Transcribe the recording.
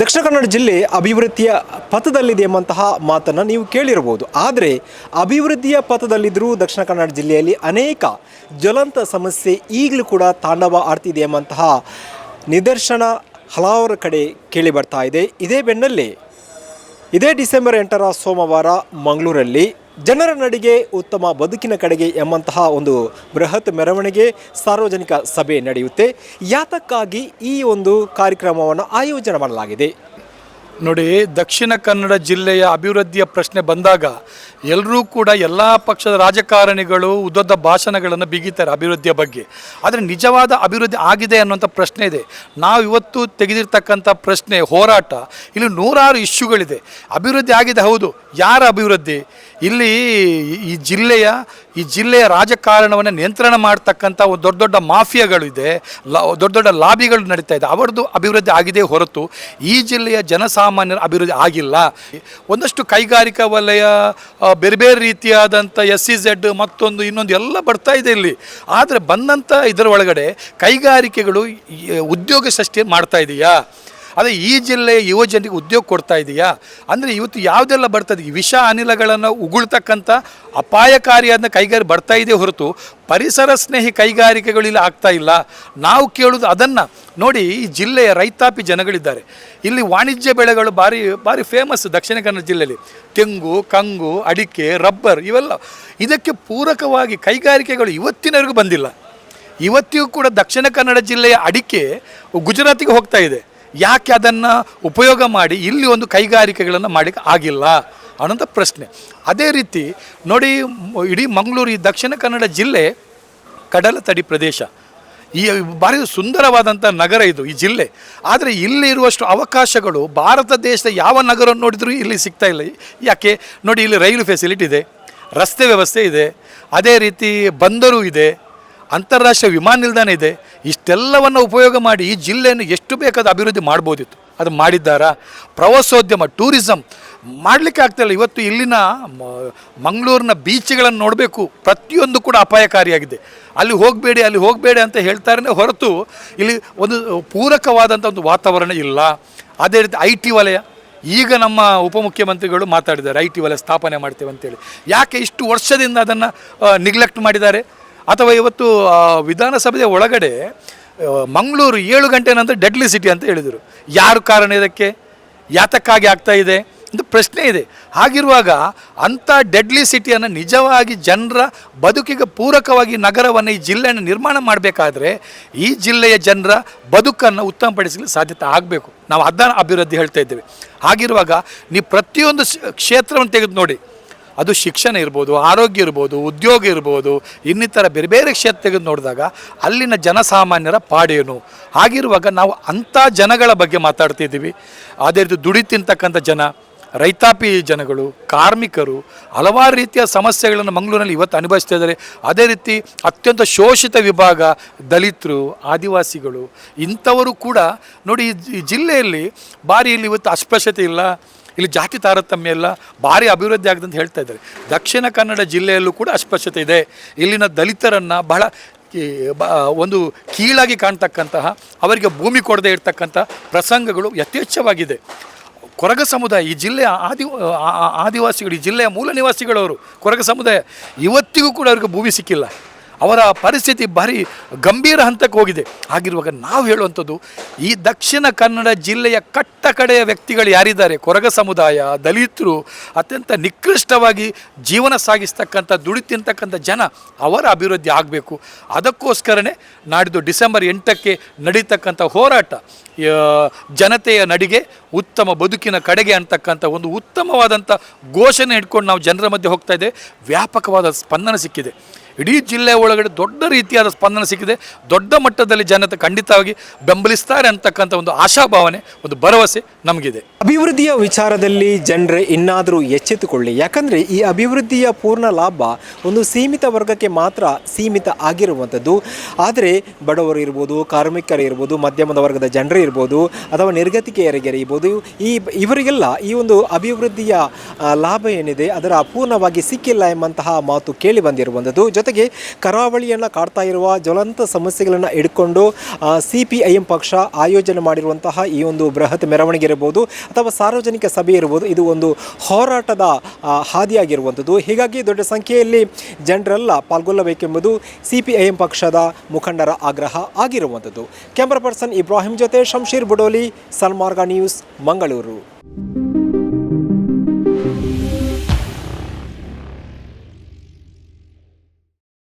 ದಕ್ಷಿಣ ಕನ್ನಡ ಜಿಲ್ಲೆ ಅಭಿವೃದ್ಧಿಯ ಪಥದಲ್ಲಿದೆ ಎಂಬಂತಹ ಮಾತನ್ನು ನೀವು ಕೇಳಿರಬಹುದು. ಆದರೆ ಅಭಿವೃದ್ಧಿಯ ಪಥದಲ್ಲಿದ್ದರೂ ದಕ್ಷಿಣ ಕನ್ನಡ ಜಿಲ್ಲೆಯಲ್ಲಿ ಅನೇಕ ಜ್ವಲಂತ ಸಮಸ್ಯೆ ಈಗಲೂ ಕೂಡ ತಾಂಡವ ಆಡ್ತಿದೆ ಎಂಬಂತಹ ನಿದರ್ಶನ ಹಲವಾರು ಕಡೆ ಕೇಳಿ ಬರ್ತಾ ಇದೆ. ಇದೇ ಬೆನ್ನಲ್ಲೇ ಇದೇ ಡಿಸೆಂಬರ್ ಎಂಟರ ಸೋಮವಾರ ಮಂಗಳೂರಲ್ಲಿ ಜನರ ನಡಿಗೆ, ಉತ್ತಮ ಬದುಕಿನ ಕಡೆಗೆ ಎಂಬಂತಹ ಒಂದು ಬೃಹತ್ ಮೆರವಣಿಗೆ ಸಾರ್ವಜನಿಕ ಸಭೆ ನಡೆಯುತ್ತೆ. ಯಾತಕ್ಕಾಗಿ ಈ ಒಂದು ಕಾರ್ಯಕ್ರಮವನ್ನು ಆಯೋಜನೆ ಮಾಡಲಾಗಿದೆ? ನೋಡಿ, ದಕ್ಷಿಣ ಕನ್ನಡ ಜಿಲ್ಲೆಯ ಅಭಿವೃದ್ಧಿಯ ಪ್ರಶ್ನೆ ಬಂದಾಗ ಎಲ್ಲರೂ ಕೂಡ ಎಲ್ಲ ಪಕ್ಷದ ರಾಜಕಾರಣಿಗಳು ಉದ್ದದ ಭಾಷಣಗಳನ್ನು ಬಿಗಿತಾರೆ ಅಭಿವೃದ್ಧಿಯ ಬಗ್ಗೆ. ಆದರೆ ನಿಜವಾದ ಅಭಿವೃದ್ಧಿ ಆಗಿದೆ ಅನ್ನುವಂಥ ಪ್ರಶ್ನೆ ಇದೆ. ನಾವು ಇವತ್ತು ತೆಗೆದಿರ್ತಕ್ಕಂಥ ಪ್ರಶ್ನೆ ಹೋರಾಟ, ಇಲ್ಲಿ ನೂರಾರು ಇಶ್ಯೂಗಳಿದೆ. ಅಭಿವೃದ್ಧಿ ಆಗಿದೆ ಹೌದು. ಯಾರ ಅಭಿವೃದ್ಧಿ? ಇಲ್ಲಿ ಈ ಜಿಲ್ಲೆಯ ಈ ಜಿಲ್ಲೆಯ ರಾಜಕಾರಣವನ್ನು ನಿಯಂತ್ರಣ ಮಾಡ್ತಕ್ಕಂಥ ಒಂದು ದೊಡ್ಡ ದೊಡ್ಡ ಮಾಫಿಯಾಗಳು ಇದೆ ದೊಡ್ಡ ದೊಡ್ಡ ಲಾಬಿಗಳು ನಡೀತಾ ಇದೆ. ಅವರದ್ದು ಅಭಿವೃದ್ಧಿ ಆಗಿದೆ ಹೊರತು ಈ ಜಿಲ್ಲೆಯ ಜನಸಾಮಾನ್ಯರ ಅಭಿವೃದ್ಧಿ ಆಗಿಲ್ಲ. ಒಂದಷ್ಟು ಕೈಗಾರಿಕಾ ವಲಯ ಬೇರೆ ಬೇರೆ ರೀತಿಯಾದಂಥ ಎಸ್ ಸಿ ಝೆಡ್, ಮತ್ತೊಂದು ಇನ್ನೊಂದು ಎಲ್ಲ ಬರ್ತಾ ಇದೆ ಇಲ್ಲಿ. ಆದರೆ ಬಂದಂಥ ಇದರ ಒಳಗಡೆ ಕೈಗಾರಿಕೆಗಳು ಉದ್ಯೋಗ ಸೃಷ್ಟಿ ಮಾಡ್ತಾ ಇದೆಯಾ? ಅದೇ ಈ ಜಿಲ್ಲೆಯ ಯುವ ಜನರಿಗೆ ಉದ್ಯೋಗ ಕೊಡ್ತಾ ಇದೆಯಾ? ಅಂದರೆ ಇವತ್ತು ಯಾವುದೆಲ್ಲ ಬರ್ತದೆ? ಈ ವಿಷ ಅನಿಲಗಳನ್ನು ಉಗುಳ್ತಕ್ಕಂಥ ಅಪಾಯಕಾರಿಯಾದ ಕೈಗಾರಿ ಬರ್ತಾ ಇದೆ ಹೊರತು ಪರಿಸರ ಸ್ನೇಹಿ ಕೈಗಾರಿಕೆಗಳು ಇಲ್ಲಿ ಆಗ್ತಾ ಇಲ್ಲ. ನಾವು ಕೇಳೋದು ಅದನ್ನು. ನೋಡಿ, ಈ ಜಿಲ್ಲೆಯ ರೈತಾಪಿ ಜನಗಳಿದ್ದಾರೆ. ಇಲ್ಲಿ ವಾಣಿಜ್ಯ ಬೆಳೆಗಳು ಭಾರಿ ಭಾರಿ ಫೇಮಸ್ ದಕ್ಷಿಣ ಕನ್ನಡ ಜಿಲ್ಲೆಯಲ್ಲಿ. ತೆಂಗು, ಕಂಗು, ಅಡಿಕೆ, ರಬ್ಬರ್ ಇವೆಲ್ಲ. ಇದಕ್ಕೆ ಪೂರಕವಾಗಿ ಕೈಗಾರಿಕೆಗಳು ಇವತ್ತಿನವರೆಗೂ ಬಂದಿಲ್ಲ. ಇವತ್ತಿಗೂ ಕೂಡ ದಕ್ಷಿಣ ಕನ್ನಡ ಜಿಲ್ಲೆಯ ಅಡಿಕೆ ಗುಜರಾತಿಗೆ ಹೋಗ್ತಾ ಇದೆ. ಯಾಕೆ ಅದನ್ನು ಉಪಯೋಗ ಮಾಡಿ ಇಲ್ಲಿ ಒಂದು ಕೈಗಾರಿಕೆಗಳನ್ನು ಮಾಡಲಿಕ್ಕೆ ಆಗಿಲ್ಲ ಅನ್ನೋಂಥ ಪ್ರಶ್ನೆ. ಅದೇ ರೀತಿ ನೋಡಿ ಇಡೀ ಮಂಗಳೂರು ಈ ದಕ್ಷಿಣ ಕನ್ನಡ ಜಿಲ್ಲೆ ಕಡಲ ತಡಿ ಪ್ರದೇಶ. ಈ ಭಾರಿ ಸುಂದರವಾದಂಥ ನಗರ ಇದು ಈ ಜಿಲ್ಲೆ. ಆದರೆ ಇಲ್ಲಿ ಇರುವಷ್ಟು ಅವಕಾಶಗಳು ಭಾರತ ದೇಶದ ಯಾವ ನಗರ ನೋಡಿದರೂ ಇಲ್ಲಿ ಸಿಗ್ತಾ ಇಲ್ಲ. ಯಾಕೆ? ನೋಡಿ ಇಲ್ಲಿ ರೈಲು ಫೆಸಿಲಿಟಿ ಇದೆ, ರಸ್ತೆ ವ್ಯವಸ್ಥೆ ಇದೆ, ಅದೇ ರೀತಿ ಬಂದರು ಇದೆ. ಅಂತಾರಾಷ್ಟ್ರೀಯ ವಿಮಾನ ನಿಲ್ದಾಣ ಇದೆ. ಇಷ್ಟೆಲ್ಲವನ್ನು ಉಪಯೋಗ ಮಾಡಿ ಈ ಜಿಲ್ಲೆಯನ್ನು ಎಷ್ಟು ಬೇಕಾದ ಅಭಿವೃದ್ಧಿ ಮಾಡ್ಬೋದಿತ್ತು. ಅದು ಮಾಡಿದ್ದಾರಾ? ಪ್ರವಾಸೋದ್ಯಮ ಟೂರಿಸಮ್ ಮಾಡಲಿಕ್ಕೆ ಆಗ್ತಾಯಿಲ್ಲ ಇವತ್ತು ಇಲ್ಲಿನ ಮಂಗಳೂರಿನ ಬೀಚ್ಗಳನ್ನು ನೋಡಬೇಕು. ಪ್ರತಿಯೊಂದು ಕೂಡ ಅಪಾಯಕಾರಿಯಾಗಿದೆ. ಅಲ್ಲಿ ಹೋಗಬೇಡಿ ಅಲ್ಲಿ ಹೋಗಬೇಡಿ ಅಂತ ಹೇಳ್ತಾರೇ ಹೊರತು ಇಲ್ಲಿ ಒಂದು ಪೂರಕವಾದಂಥ ಒಂದು ವಾತಾವರಣ ಇಲ್ಲ. ಅದೇ ರೀತಿ ಐ ಟಿ ವಲಯ. ಈಗ ನಮ್ಮ ಉಪಮುಖ್ಯಮಂತ್ರಿಗಳು ಮಾತಾಡಿದ್ದಾರೆ. ಐ ಟಿ ವಲಯ ಸ್ಥಾಪನೆ ಮಾಡ್ತೇವೆ ಅಂತೇಳಿ. ಯಾಕೆ ಇಷ್ಟು ವರ್ಷದಿಂದ ಅದನ್ನು ನಿಗ್ಲೆಕ್ಟ್ ಮಾಡಿದ್ದಾರೆ? ಅಥವಾ ಇವತ್ತು ವಿಧಾನಸಭೆಯ ಒಳಗಡೆ ಮಂಗಳೂರು ಏಳು ಗಂಟೆ ನಂತರ ಡೆಡ್ಲಿ ಸಿಟಿ ಅಂತ ಹೇಳಿದರು. ಯಾರು ಕಾರಣ ಇದಕ್ಕೆ? ಯಾತಕ್ಕಾಗಿ ಆಗ್ತಾ ಇದೆ? ಒಂದು ಪ್ರಶ್ನೆ ಇದೆ. ಹಾಗಿರುವಾಗ ಅಂಥ ಡೆಡ್ಲಿ ಸಿಟಿಯನ್ನು ನಿಜವಾಗಿ ಜನರ ಬದುಕಿಗೆ ಪೂರಕವಾಗಿ ನಗರವನ್ನು ಈ ಜಿಲ್ಲೆಯನ್ನು ನಿರ್ಮಾಣ ಮಾಡಬೇಕಾದ್ರೆ, ಈ ಜಿಲ್ಲೆಯ ಜನರ ಬದುಕನ್ನು ಉತ್ತಮಪಡಿಸಲು ಸಾಧ್ಯತೆ ಆಗಬೇಕು. ನಾವು ಅದನ್ನು ಅಭಿವೃದ್ಧಿ ಹೇಳ್ತಾ ಇದ್ದೇವೆ. ಹಾಗಿರುವಾಗ ನೀವು ಪ್ರತಿಯೊಂದು ಕ್ಷೇತ್ರವನ್ನು ತೆಗೆದು ನೋಡಿ. ಅದು ಶಿಕ್ಷಣ ಇರ್ಬೋದು, ಆರೋಗ್ಯ ಇರ್ಬೋದು, ಉದ್ಯೋಗ ಇರ್ಬೋದು, ಇನ್ನಿತರ ಬೇರೆ ಬೇರೆ ಕ್ಷೇತ್ರ ತೆಗೆದು ನೋಡಿದಾಗ ಅಲ್ಲಿನ ಜನಸಾಮಾನ್ಯರ ಪಾಡೇನು? ಹಾಗಿರುವಾಗ ನಾವು ಅಂಥ ಜನಗಳ ಬಗ್ಗೆ ಮಾತಾಡ್ತಿದ್ದೀವಿ. ಅದೇ ರೀತಿ ದುಡಿ ತಿಂತಕ್ಕಂಥ ಜನ, ರೈತಾಪಿ ಜನಗಳು, ಕಾರ್ಮಿಕರು ಹಲವಾರು ರೀತಿಯ ಸಮಸ್ಯೆಗಳನ್ನು ಮಂಗಳೂರಿನಲ್ಲಿ ಇವತ್ತು ಅನುಭವಿಸ್ತಾ ಇದ್ದಾರೆ. ಅದೇ ರೀತಿ ಅತ್ಯಂತ ಶೋಷಿತ ವಿಭಾಗ ದಲಿತರು, ಆದಿವಾಸಿಗಳು ಇಂಥವರು ಕೂಡ ನೋಡಿ ಈ ಜಿಲ್ಲೆಯಲ್ಲಿ ಭಾರಿ ಇಲ್ಲಿ ಇವತ್ತು ಅಸ್ಪೃಶ್ಯತೆ ಇಲ್ಲ. ಇಲ್ಲಿ ಜಾತಿ ತಾರತಮ್ಯ ಎಲ್ಲ ಭಾರಿ ಅಭಿವೃದ್ಧಿ ಆಗಿದೆ ಅಂತ ಹೇಳ್ತಾ ಇದ್ದಾರೆ. ದಕ್ಷಿಣ ಕನ್ನಡ ಜಿಲ್ಲೆಯಲ್ಲೂ ಕೂಡ ಅಸ್ಪಷ್ಟತೆ ಇದೆ. ಇಲ್ಲಿನ ದಲಿತರನ್ನು ಬಹಳ ಒಂದು ಕೀಳಾಗಿ ಕಾಣ್ತಕ್ಕಂತಹ, ಅವರಿಗೆ ಭೂಮಿ ಕೊಡದೇ ಇರ್ತಕ್ಕಂಥ ಪ್ರಸಂಗಗಳು ಯಥೇಚ್ಛವಾಗಿದೆ. ಕೊರಗ ಸಮುದಾಯ, ಈ ಜಿಲ್ಲೆಯ ಆದಿ ಆದಿವಾಸಿಗಳು, ಈ ಜಿಲ್ಲೆಯ ಮೂಲ ನಿವಾಸಿಗಳವರು ಕೊರಗ ಸಮುದಾಯ, ಇವತ್ತಿಗೂ ಕೂಡ ಅವ್ರಿಗೆ ಭೂಮಿ ಸಿಕ್ಕಿಲ್ಲ. ಅವರ ಪರಿಸ್ಥಿತಿ ಭಾರಿ ಗಂಭೀರ ಹಂತಕ್ಕೆ ಹೋಗಿದೆ. ಹಾಗಿರುವಾಗ ನಾವು ಹೇಳುವಂಥದ್ದು, ಈ ದಕ್ಷಿಣ ಕನ್ನಡ ಜಿಲ್ಲೆಯ ಕಟ್ಟ ಕಡೆಯ ವ್ಯಕ್ತಿಗಳು ಯಾರಿದ್ದಾರೆ? ಕೊರಗ ಸಮುದಾಯ, ದಲಿತರು, ಅತ್ಯಂತ ನಿಕೃಷ್ಟವಾಗಿ ಜೀವನ ಸಾಗಿಸ್ತಕ್ಕಂಥ, ದುಡಿ ತಿಂತಕ್ಕಂಥ ಜನ ಅವರ ಅಭಿವೃದ್ಧಿ ಆಗಬೇಕು. ಅದಕ್ಕೋಸ್ಕರನೇ ನಾಡಿದ್ದು ಡಿಸೆಂಬರ್ ಎಂಟಕ್ಕೆ ನಡೀತಕ್ಕಂಥ ಹೋರಾಟ ಜನತೆಯ ನಡಿಗೆ ಉತ್ತಮ ಬದುಕಿನ ಕಡೆಗೆ ಅಂತಕ್ಕಂಥ ಒಂದು ಉತ್ತಮವಾದಂಥ ಘೋಷಣೆ ಇಟ್ಕೊಂಡು ನಾವು ಜನರ ಮಧ್ಯೆ ಹೋಗ್ತಾ ಇದೆ. ವ್ಯಾಪಕವಾದ ಸ್ಪಂದನ ಸಿಕ್ಕಿದೆ. ಇಡೀ ಜಿಲ್ಲೆ ಒಳಗಡೆ ದೊಡ್ಡ ರೀತಿಯಾದ ಸ್ಪಂದನ ಸಿಕ್ಕಿದೆ. ದೊಡ್ಡ ಮಟ್ಟದಲ್ಲಿ ಜನತೆ ಖಂಡಿತವಾಗಿ ಬೆಂಬಲಿಸ್ತಾರೆ ಅಂತಕ್ಕಂಥ ಒಂದು ಆಶಾಭಾವನೆ, ಒಂದು ಭರವಸೆ ನಮಗಿದೆ. ಅಭಿವೃದ್ಧಿಯ ವಿಚಾರದಲ್ಲಿ ಜನರೇ ಇನ್ನಾದರೂ ಎಚ್ಚೆತ್ತುಕೊಳ್ಳಿ. ಯಾಕಂದರೆ ಈ ಅಭಿವೃದ್ಧಿಯ ಪೂರ್ಣ ಲಾಭ ಒಂದು ಸೀಮಿತ ವರ್ಗಕ್ಕೆ ಮಾತ್ರ ಸೀಮಿತ ಆಗಿರುವಂಥದ್ದು. ಆದರೆ ಬಡವರು ಇರ್ಬೋದು, ಕಾರ್ಮಿಕರು ಇರ್ಬೋದು ಮಧ್ಯಮದ ವರ್ಗದ ಜನರೇ ಇರ್ಬೋದು, ಅಥವಾ ನಿರ್ಗತಿಕೆಯರಿಗೆ ಇರ್ಬೋದು ಈ ಇವರಿಗೆಲ್ಲ ಈ ಒಂದು ಅಭಿವೃದ್ಧಿಯ ಲಾಭ ಏನಿದೆ ಅದರ ಅಪೂರ್ಣವಾಗಿ ಸಿಕ್ಕಿಲ್ಲ ಎಂಬಂತಹ ಮಾತು ಕೇಳಿ ಬಂದಿರುವಂಥದ್ದು. ಜೊತೆಗೆ ಕರಾವಳಿಯನ್ನು ಕಾಡ್ತಾ ಇರುವ ಜ್ವಲಂತ ಸಮಸ್ಯೆಗಳನ್ನು ಹಿಡ್ಕೊಂಡು ಸಿ ಪಿ ಐ ಎಂ ಪಕ್ಷ ಆಯೋಜನೆ ಮಾಡಿರುವಂತಹ ಈ ಒಂದು ಬೃಹತ್ ಮೆರವಣಿಗೆ ಇರಬಹುದು ಅಥವಾ ಸಾರ್ವಜನಿಕ ಸಭೆ ಇರಬಹುದು. ಇದು ಒಂದು ಹೋರಾಟದ ಹಾದಿಯಾಗಿರುವಂಥದ್ದು. ಹೀಗಾಗಿ ದೊಡ್ಡ ಸಂಖ್ಯೆಯಲ್ಲಿ ಜನರೆಲ್ಲ ಪಾಲ್ಗೊಳ್ಳಬೇಕೆಂಬುದು ಸಿ ಪಿ ಐ ಎಂ ಪಕ್ಷದ ಮುಖಂಡರ ಆಗ್ರಹ ಆಗಿರುವಂಥದ್ದು. ಕ್ಯಾಮ್ರಾ ಪರ್ಸನ್ ಇಬ್ರಾಹಿಂ ಜೊತೆ ಶಂಶೀರ್ ಬುಡೋಲಿ ಸನ್ಮಾರ್ಗ ನ್ಯೂಸ್. ಮಂಗಳೂರು.